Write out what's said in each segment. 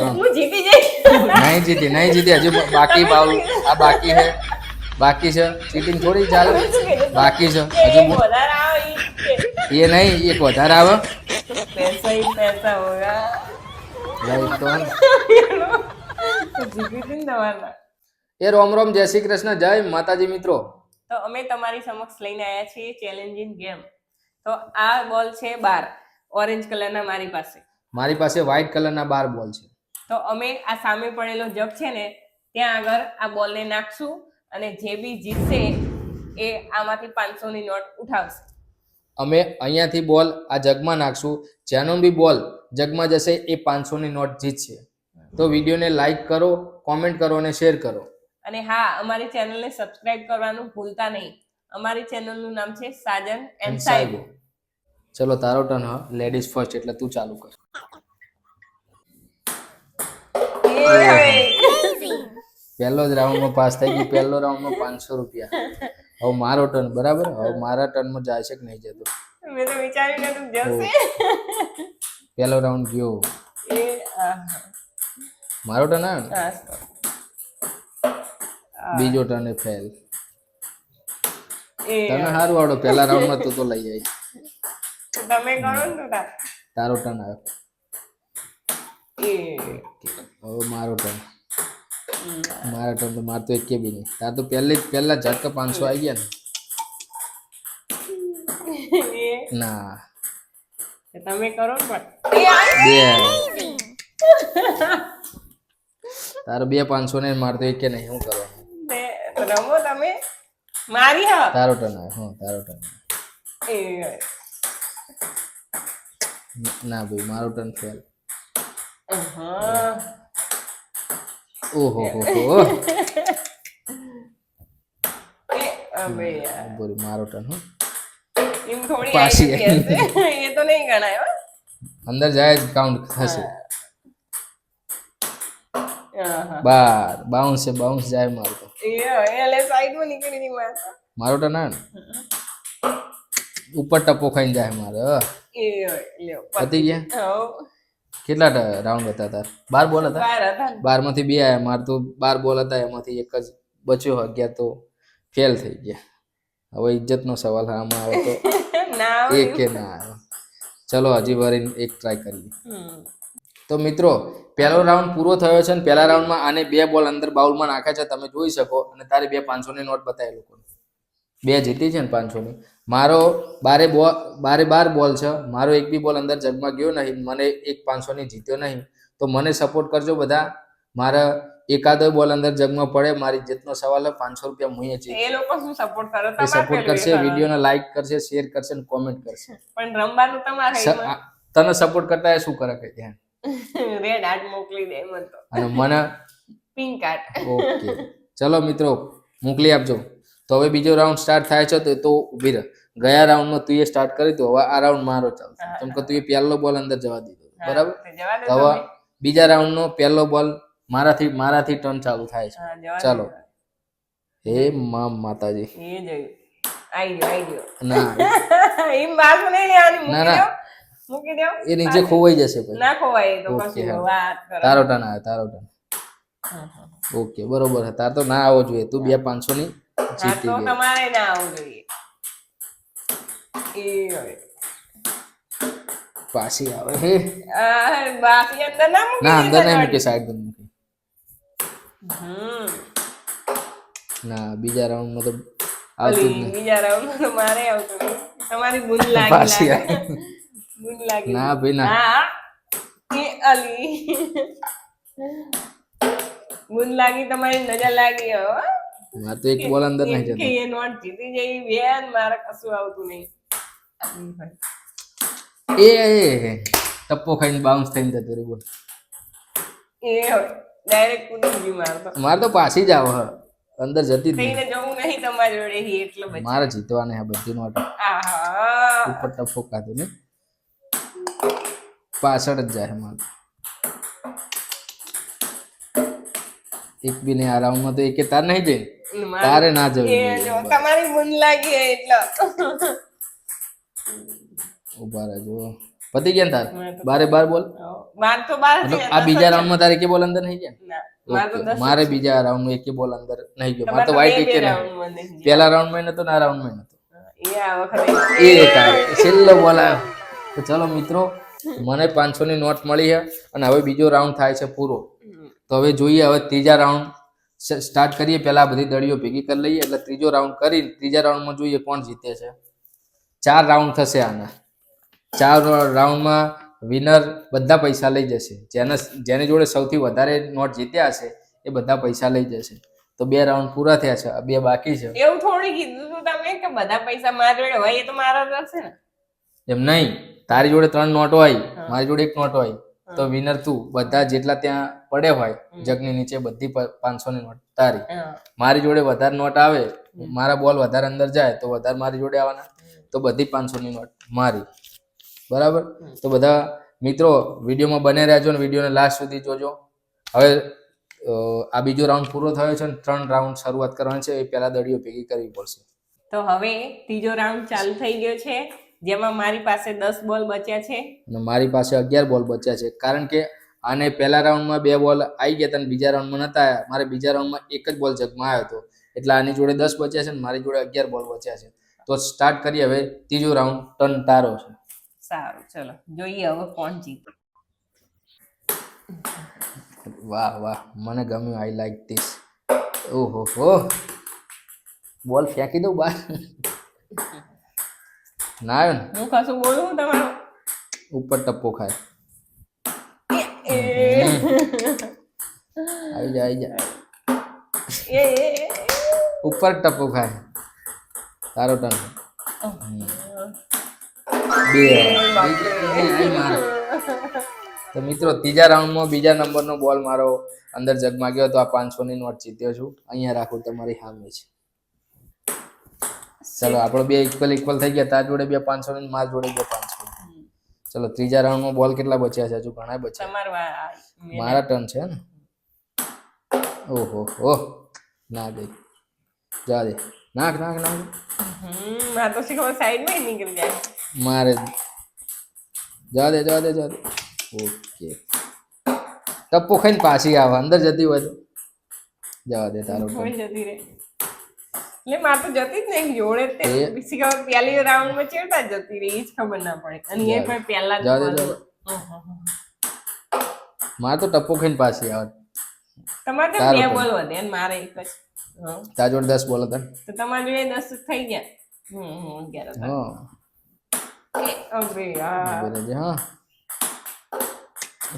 નહીં જીતી નહીં જીતી. હજુ બાકી બાવ આ બાકી છે. બાકી છે. ચીટિંગ થોડી ચાલે. બાકી છે. હજુ એ નહીં એક વધારે આવે. પૈસા હી એ રોમ રોમ જય શ્રી કૃષ્ણ જય માતાજી મિત્રો. તો અમે તમારી સમક્ષ લઈને આવ્યા છીએ ચેલેન્જિંગ ગેમ તો આ બોલ છે બાર. ઓરેન્જ કલરના મારી પાસે. મારી પાસે વ્હાઇટ કલરના બાર બોલ છે. તો અમે આ સામે પડેલો જગ છે ને ત્યાં આગળ આ બોલને નાખશું અને જે બી જીતશે એ આમાંથી પાંચસોની નોટ ઉઠાવશે. અમે અહીંયાથી બોલ આ જગમાં નાખશું. જેનો બી બોલ જગમાં જશે એ પાંચસોની નોટ જીતશે. તો વિડીયોને લાઈક કરો કોમેન્ટ કરો અને શેર કરો. અને હા અમારી ચેનલને સબસ્ક્રાઇબ કરવાનું ભૂલતા નહીં. અમારી ચેનલનું નામ છે સાજન એન્ડ સાહેબ ચલો તારો ટર્ન હ. લેડીઝ ફર્સ્ટ એટલે તું ચાલુ કર. પહેલો જ રાઉન્ડમાં પાસ થઈ ગઈ પહેલો રાઉન્ડમાં પાંચસો રૂપિયા. હવે મારો ટર્ન બરાબર? હવે મારા ટર્નમાં જાય છે કે નહીં જતો? મેં તો વિચાર્યું નતું જશે. પહેલો રાઉન્ડ ગયો. મારો ટર્ન આવ્યો બીજો ટર્ન એ ફેલ તને સારું આવડો. પહેલા રાઉન્ડમાં તું તો લઈ જાય તમે કરો તો તાર. ટર્ન આવ્યો હવે મારો ટર્ન મારા ટર્ન તો માર તો એક બી નહીં. તાર તો પહેલી જ પહેલા ઝટકા પાંચસો આવી ગયા ને. ના. તમે કરો ને પણ. બે. તારો બે પાંચસો ને માર તો એક નહીં. શું કરવાનું રમો તમે. મારી હા. તારો ટર્ન આવ્યો હા તારો ટર્ન ના ભાઈ મારો ટર્ન ફેલ હા ઓહો હો બોરી મારો ટર્ન હો એમ થોડી પાછી. એ તો નહીં ગણાય હો. અંદર જાય કાઉન્ટ થશે બાર બાઉન્સ છે બાઉન્સ જાય મારો તો. એટલે સાઈડમાં નીકળી ગઈ વાત મારો ટર્ન ના ઉપર ટપ્પો ખાઈને જાય મારે પતી ગયા? કેટલા રાઉન્ડ હતા તાર? બાર બોલ હતા? બારમાંથી બે આવ્યા માર તો બાર બોલ હતા એમાંથી એક જ બચ્યો અગિયાર તો ફેલ થઈ ગયા. હવે ઇજ્જતનો સવાલ આમાં આવે તો એક કે ના આવે? ચલો હજી વરીને એક ટ્રાય કરીએ. તો મિત્રો પહેલો રાઉન્ડ પૂરો થયો છે અને પહેલા રાઉન્ડમાં આને બે બોલ અંદર બાઉલમાં નાખ્યા છે તમે જોઈ શકો. અને તારી બે પાંચસોની નોટ બતાવી લોકોને. બે જીતી છે ને પાંચસોની મારો બારે બોલ બારે બાર બોલ છે. મારો એક બી બોલ અંદર જગમાં ગયો નહીં. મને એક પાંચસોની જીત્યો નહીં. તો મને સપોર્ટ કરજો બધા. મારા એકાદો બોલ અંદર જગમાં પડે. મારી જીતનો સવાલ પાંચસો રૂપિયા મુએ છે એ લોકો શું સપોર્ટ કરે? એ સપોર્ટ કરશે વિડીયોને લાઈક કરશે શેર કરશે અને કોમેન્ટ કરશે. પણ રમવાનું તમારે તને સપોર્ટ કરતા એ શું કરે કે ધ્યાન રેડ હાર્ટ મોકલી દે મને તો. અને મને? પિંક હાર્ટ ઓકે ચલો મિત્રો મોકલી આપજો. તો હવે બીજો રાઉન્ડ સ્ટાર્ટ થાય છે તો ઊભી રહે. ગયા રાઉન્ડમાં તું એ સ્ટાર્ટ કરી તો હવે આ રાઉન્ડ મારો ચાલશે. કેમ કે તું એ પહેલો બોલ અંદર જવા દીધો બરાબર? તો હવે બીજા રાઉન્ડનો પહેલો બોલ મારાથી મારાથી ટર્ન ચાલુ થાય છે. ચાલો. હે મા માતાજી. એ જોયું આઈ ગયો આઈ ગયો. ના એમ બાજુ નહીં લેવાની ના, ના. મૂકી દો. એ નીચે ખોવાઈ જશે પછી. ના ખોવાય તો ઓકે, હા. વાત કરો. તારો ટર્ન આવે તારો હા. ઓકે બરોબર તાર તો ના આવવો જોઈએ. તું બે પાંચસો ની જીતી તો તમારે ના આવવું જોઈએ એ. પાછી આવે હે? બાકી અંદર ના મૂકી ના અંદર ના મૂકી સાઈડ પર મૂકી. હમ. ના બીજા રાઉન્ડમાં તો આવતું નહીં. બીજા રાઉન્ડ તો મારે આવતું તમારી ભૂલ લાગી પાસી. બુન લાગી ના ભાઈ ના. હા એ અલી. ભૂલ લાગી તમારી નજર લાગી હો. મારે તો એક બોલ અંદર નહીં કે એ નોટ જીતી જઈ બેન મારે કશું આવતું નહીં. એ એ ટપ્પો ખાઈને બાઉન્સ થઈને જતો રે બોલ. એ ડાયરેક્ટ કૂદી ગયું મારે તો. મારે તો પાછી જ આવે હ. અંદર જતી જ નહીં. થઈને જવું નહીં તમારી જોડે હી એટલો પછી. મારે જીતવાને આ બધી નોટ. આહા. ઉપર ટપ્પો કાતો ને પાછળ જ જાય મારે. એક બી નહીં આ રાઉન્ડમાં તો એકે તાર નહીં જઈ તારે ના જવું તમારી મન લાગી એટલે. ઊભા રહેજો. પતિ ગયા તાર? બારે બાર બોલ. બાર તો બાર આ બીજા રાઉન્ડ રાઉન્ડમાં તારે કે બોલ અંદર નહીં ગયા? મારે બીજા રાઉન્ડ એક બોલ અંદર નહીં ગયો. મારે તો વાઈટ રાઉન્ડ રાઉન્ડમાં નહીં. પહેલા રાઉન્ડમાં નતો ના રાઉન્ડમાં નતો. એ આ વખતે એ છેલ્લો બોલ તો ચલો મિત્રો મને પાંચસો ની નોટ મળી છે અને હવે બીજો રાઉન્ડ થાય છે પૂરો. તો હવે જોઈએ હવે ત્રીજા રાઉન્ડ સ્ટાર્ટ કરીએ પહેલા બધી દળીઓ ભેગી કરી લઈએ. એટલે ત્રીજો રાઉન્ડ કરી ત્રીજા રાઉન્ડમાં જોઈએ કોણ જીતે છે. ચાર રાઉન્ડ થશે આના. ચાર રાઉન્ડમાં વિનર બધા પૈસા લઈ જશે. જેને જેની જોડે સૌથી વધારે નોટ જીત્યા હશે એ બધા પૈસા લઈ જશે. તો બે રાઉન્ડ પૂરા થયા છે બે બાકી છે. એવું થોડી કીધું તું તમે કે બધા પૈસા મારા જોડે હોય એ તો મારા જ ને? એમ નહીં. તારી જોડે ત્રણ નોટ હોય મારી જોડે એક નોટ હોય તો વિનર તું. બધા જેટલા ત્યાં પડે હોય જગની નીચે બધી પાંચસો ની નોટ તારી. મારી જોડે વધારે નોટ આવે મારા બોલ વધારે અંદર જાય તો વધારે મારી જોડે આવવાના. તો બધી પાંચસો ની નોટ મારી. બરાબર? તો બધા મિત્રો વિડીયોમાં બને રહેજો ને વિડીયોને લાસ્ટ સુધી જોજો. હવે આ બીજો રાઉન્ડ પૂરો થયો છે ને ત્રણ રાઉન્ડ શરૂઆત કરવાની છે એ પહેલા દડીઓ ભેગી કરવી પડશે. તો હવે ત્રીજો રાઉન્ડ ચાલુ થઈ ગયો છે જેમાં મારી પાસે દસ બોલ બચ્યા છે. અને મારી પાસે અગિયાર બોલ બચ્યા છે. કારણ કે આને પહેલા રાઉન્ડમાં બે બોલ આવી ગયા હતા અને બીજા રાઉન્ડમાં નહોતા મારે બીજા રાઉન્ડમાં એક જ બોલ જગમાં આવ્યો હતો. એટલે આની જોડે દસ બચ્યા છે ને મારી જોડે અગિયાર બોલ બચ્યા છે. તો સ્ટાર્ટ કરીએ હવે ત્રીજો રાઉન્ડ ટર્ન તારો છે. સારું ચલો. જોઈએ હવે કોણ જીતે. વાહ વાહ. મને ગમ્યું. આઈ લાઈક ધીસ ઓહો હો. બોલ ફેંકી દઉં બહાર? ના આવ્યો ને? હું કશું બોલું તમારો? ઉપર ટપ્પો ખાય. આવી જા આવી જા. ઉપર ટપુ ખાય. તારો ટર્ન બે. તો મિત્રો ત્રીજા રાઉન્ડમાં બીજા નંબરનો બોલ મારો અંદર જગમાં ગયો તો આ પાંચસોની નોટ જીત્યો છું. અહીંયા રાખું તમારી સામે છે ચલો આપણો બે ઇક્વલ ઇક્વલ થઈ ગયા. તાર જોડે બે પાંચસો ની માર જોડે બે પાંચસો ચલો ત્રીજા રાઉન્ડમાં બોલ કેટલા બચ્યા છે? હજુ ઘણા બચ્યા મારા ટર્ન છે ને? ઓહો ઓહ ના દે. જા દે. નાખ નાખ નાખ. હમ, મારે તો શી ખબર સાઈડમાં ય નીકળી જાય. મારે જા. દે જા દે જા દે. ઓકે. ટપ્પો ખાઈને પાછી આવે. અંદર જતી હોય તો. જવા દે તારો જતી રહે. એટલે માર તો જતી જ નહીં. જોડે તે બીસી ખબર પહેલી રાઉન્ડમાં ચેડતા જતી રહી. જ ખબર ના પડે. અને એ પણ પહેલા. જા મારે તો ટપ્પો ખાઈને પાછી આવે. તમારે તો બે બોલ વધે અને મારે એક જ. તાર જોડે દસ બોલ હતા? તો તમારી જોડે દસ થઈ ગયા. હમ અગિયાર હતા. રહેજે, હા.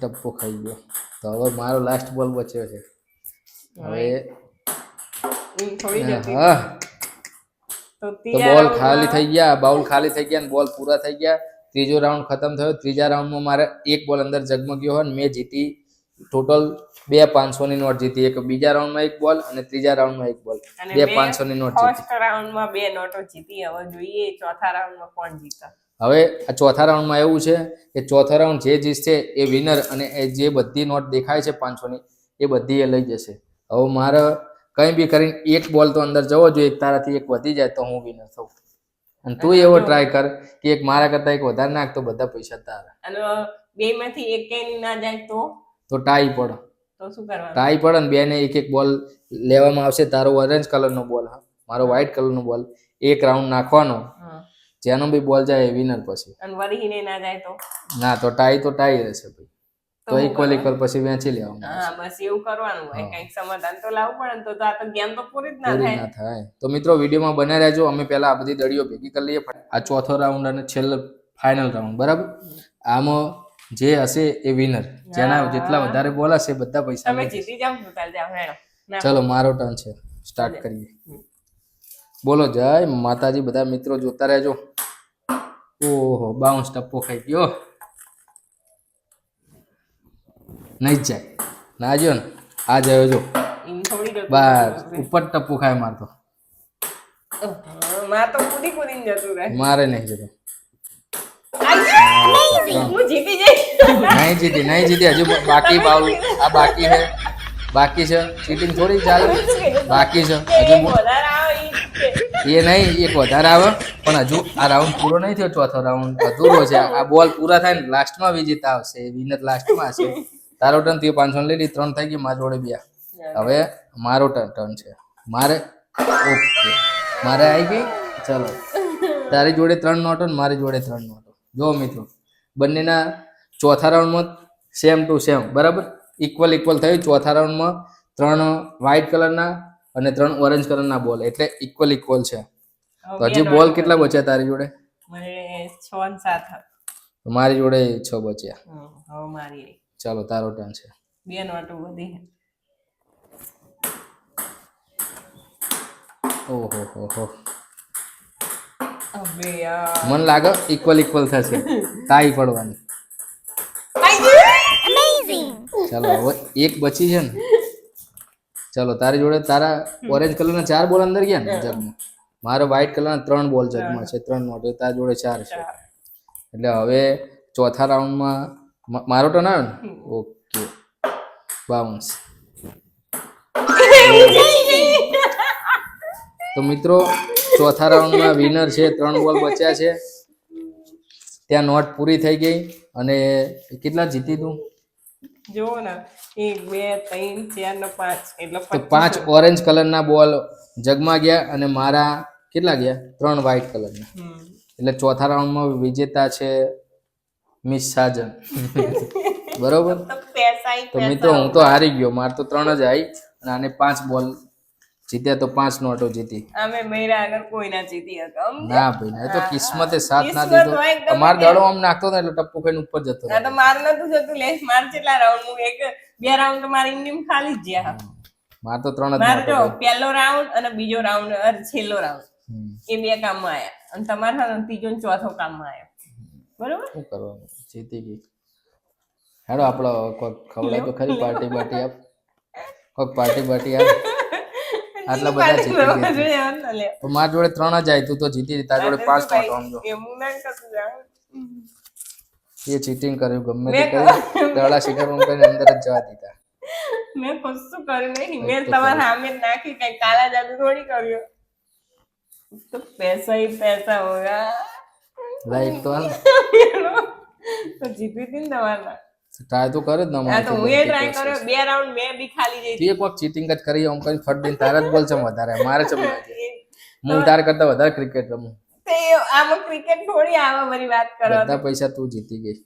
ટપ્પો ખાઈ ગયો. તો હવે મારો લાસ્ટ બોલ બચ્યો છે. હવે હા તો તો બોલ ખાલી થઈ ગયા બાઉલ ખાલી થઈ ગયા ને બોલ પૂરા થઈ ગયા. ત્રીજો રાઉન્ડ ખતમ થયો. ત્રીજા રાઉન્ડમાં મારે એક બોલ અંદર જગમગ્યો હોય ને મેં જીતી ટોટલ બે પાંચસો ની નોટ જીતી. એક બીજા રાઉન્ડમાં એક બોલ અને ત્રીજા રાઉન્ડમાં એક બોલ બે પાંચસો ની નોટ જીતી. રાઉન્ડમાં બે નોટો જીતી. હવે જોઈએ ચોથા રાઉન્ડમાં કોણ જીતા હવે આ ચોથા રાઉન્ડમાં એવું છે કે ચોથા રાઉન્ડ જે જીતશે એ વિનર અને એ જે બધી નોટ દેખાય છે પાંચસો ની એ બધી એ લઈ જશે. હવે મારે કંઈ બી કરીને એક બોલ તો અંદર જવો જોઈએ તારાથી એક વધી જાય તો હું વિનર થઉં. અને તું એવો ટ્રાય કર કે એક મારા કરતા એક વધારે નાખ તો બધા પૈસા તારા. અને બે માંથી એક ના જાય તો? તો ટાઈ પડે. તો શું કરવાનું? ટાઈ પડે ને બેને એક એક બોલ લેવામાં આવશે. તારો ઓરેન્જ કલરનો બોલ હા. મારો વ્હાઈટ કલરનો બોલ એક રાઉન્ડ નાખવાનો. જેનો બી બોલ જાય એ વિનર પછી. અને વરીને ના જાય તો? ના તો ટાઈ તો ટાઈ રહેશે ભાઈ. તો ઇક્વલ ઇક્વલ પછી વેચી લેવાનું. હા બસ એવું કરવાનું. હોય કંઈક સમાધાન તો લાવવું પડે તો આ તો ગેમ તો પૂરી જ ના થાય. ના થાય. તો મિત્રો વિડીયોમાં બને રહેજો. અમે પહેલા આ બધી દડીઓ ભેગી કરી લઈએ. આ ચોથો રાઉન્ડ અને છેલ્લો ફાઇનલ રાઉન્ડ બરાબર? આમાં જે હશે એ વિનર જેના જેટલા વધારે બોલાશે બધા પૈસા તમે જીતી જાવ ચાલ મારો ટર્ન છે. સ્ટાર્ટ કરીએ. બોલો જય માતાજી બધા મિત્રો જોતા રહેજો. ઓહો બાઉન્સ ટપ્પો ખાઈ ગયો. નહીં જાય. ના જો ને. આ જયો જો. બસ ઉપર ટપ્પો ખાય મારતો. માર નહીં જતો. નહીં જીતી નહીં જીતી. હજુ બાકી બાઉલ. આ બાકી છે. બાકી છે. ચીટિંગ થોડી ચાલે. બાકી છે. હજુ. એ નહીં એક વધારે આવે. પણ હજુ આ રાઉન્ડ પૂરો નહીં થયો ચોથો રાઉન્ડ અધૂરો છે. આ બોલ પૂરા થાય ને લાસ્ટમાં વિજેતા આવશે. વિનર લાસ્ટમાં હશે. તારો ટર્ન થયો પાંચસો લઈ લીધી. ત્રણ થઈ ગઈ મારા જોડે બે હવે મારો ટર્ન ટર્ન છે. મારે ઓકે. મારે આવી ગઈ? ચલો. તારી જોડે ત્રણ નોટો ને મારી જોડે ત્રણ નોટો. જો મિત્રો બંનેના ચોથા રાઉન્ડમાં સેમ ટુ સેમ બરાબર? ઇક્વલ ઇક્વલ થયું. ચોથા રાઉન્ડમાં ત્રણ વ્હાઇટ કલરના અને ત્રણ ઓરેન્જ કલરના બોલ એટલે ઇક્વલ ઇક્વલ છે. તો હજી બોલ કેટલા બચ્યા તારી જોડે? મારી જોડે છ બચ્યા. ચાલો તારો ટર્ન છે. બે નોટો વધી ઓહો હો હો. મને લાગે ઇક્વલ ઇક્વલ થશે. તાઈ પડવાની. ચાલો હવે એક બચી છે ને. ચાલો તારી જોડે તારા ઓરેન્જ કલરના ચાર બોલ અંદર ગયા ને જગમાં. મારો વ્હાઈટ કલરના ત્રણ બોલ જગમાં છે ત્રણ નોટ. તારી જોડે ચાર છે. એટલે હવે ચોથા રાઉન્ડમાં મારો ટર્ન આવે ને? ઓકે. બાઉન્સ. તો મિત્રો ચોથા રાઉન્ડમાં વિનર છે ત્રણ બોલ બચ્યા છે. ત્યાં નોટ પૂરી થઈ ગઈ અને કેટલા જીતી તું? જુઓ ને એક બે ત્રણ ચાર ને પાંચ. એટલે પાંચ ઓરેન્જ કલરના બોલ જગમાં ગયા અને મારા કેટલા ગયા? ત્રણ વ્હાઇટ કલરના એટલે ચોથા રાઉન્ડમાં વિજેતા છે મિસ સાજન. બરોબર? તો. મિત્રો હું તો હારી ગયો. મારે તો ત્રણ જ આવી અને આને પાંચ બોલ જીત્યા તો પાંચ નોટો જીતી. અમે મેરા આગળ કોઈ ના જીતી હતા ના ભાઈ એ તો કિસ્મતે સાથ ના દીધો. અમાર દાડો આમ નાખતો ને એટલે ટપ્પુ ખાઈને ઉપર જતો ના તો માર નતું જતું લે માર કેટલા રાઉન્ડ હું એક બે રાઉન્ડ મારી ઇન્ડિયમ ખાલી જ ગયા માર તો ત્રણ જ માર તો પહેલો રાઉન્ડ અને બીજો રાઉન્ડ અરે છેલ્લો રાઉન્ડ એ બે કામમાં આયા. અને તમારા ત્રીજો ને ચોથો કામમાં આયા. બરોબર? શું કરવાનું? જીતી ગઈ. હેડો આપણો કોઈ ખવડાય તો ખરી પાર્ટી બાર્ટી આપ. કોઈ પાર્ટી બાર્ટી આપ. આટલા બધા ગઈ તો મારા જોડે ત્રણ જ આવી તું તો જીતી. તારા જોડે પાંચ નોટો સમજો. એ ચીટિંગ કર્યું ગમે તે કરી દડા શિખર કરીને અંદર જ જવા દીધા. મેં કશું કર્યું નહીં. મેં તમારા સામે નાખી કઈ કાલા જાદુ થોડી કર્યો. તો પૈસા ઈ પૈસા હોગા. લાઈફ તો તો જીતી હતી ને તમારા. ટ્રાય તો કરે જ ન આ તો હું એ ટ્રાય કર્યો બે રાઉન્ડ મેં બી ખાલી જઈ તું એક વખત ચીટિંગ જ કરી આમ કરી ફટ દઈને તારા જ બોલ છે વધારે. મારે છે હું તાર કરતા વધારે ક્રિકેટ રમું. તે આમ ક્રિકેટ થોડી આવે મારી વાત કરો. બધા પૈસા તું જીતી ગઈ.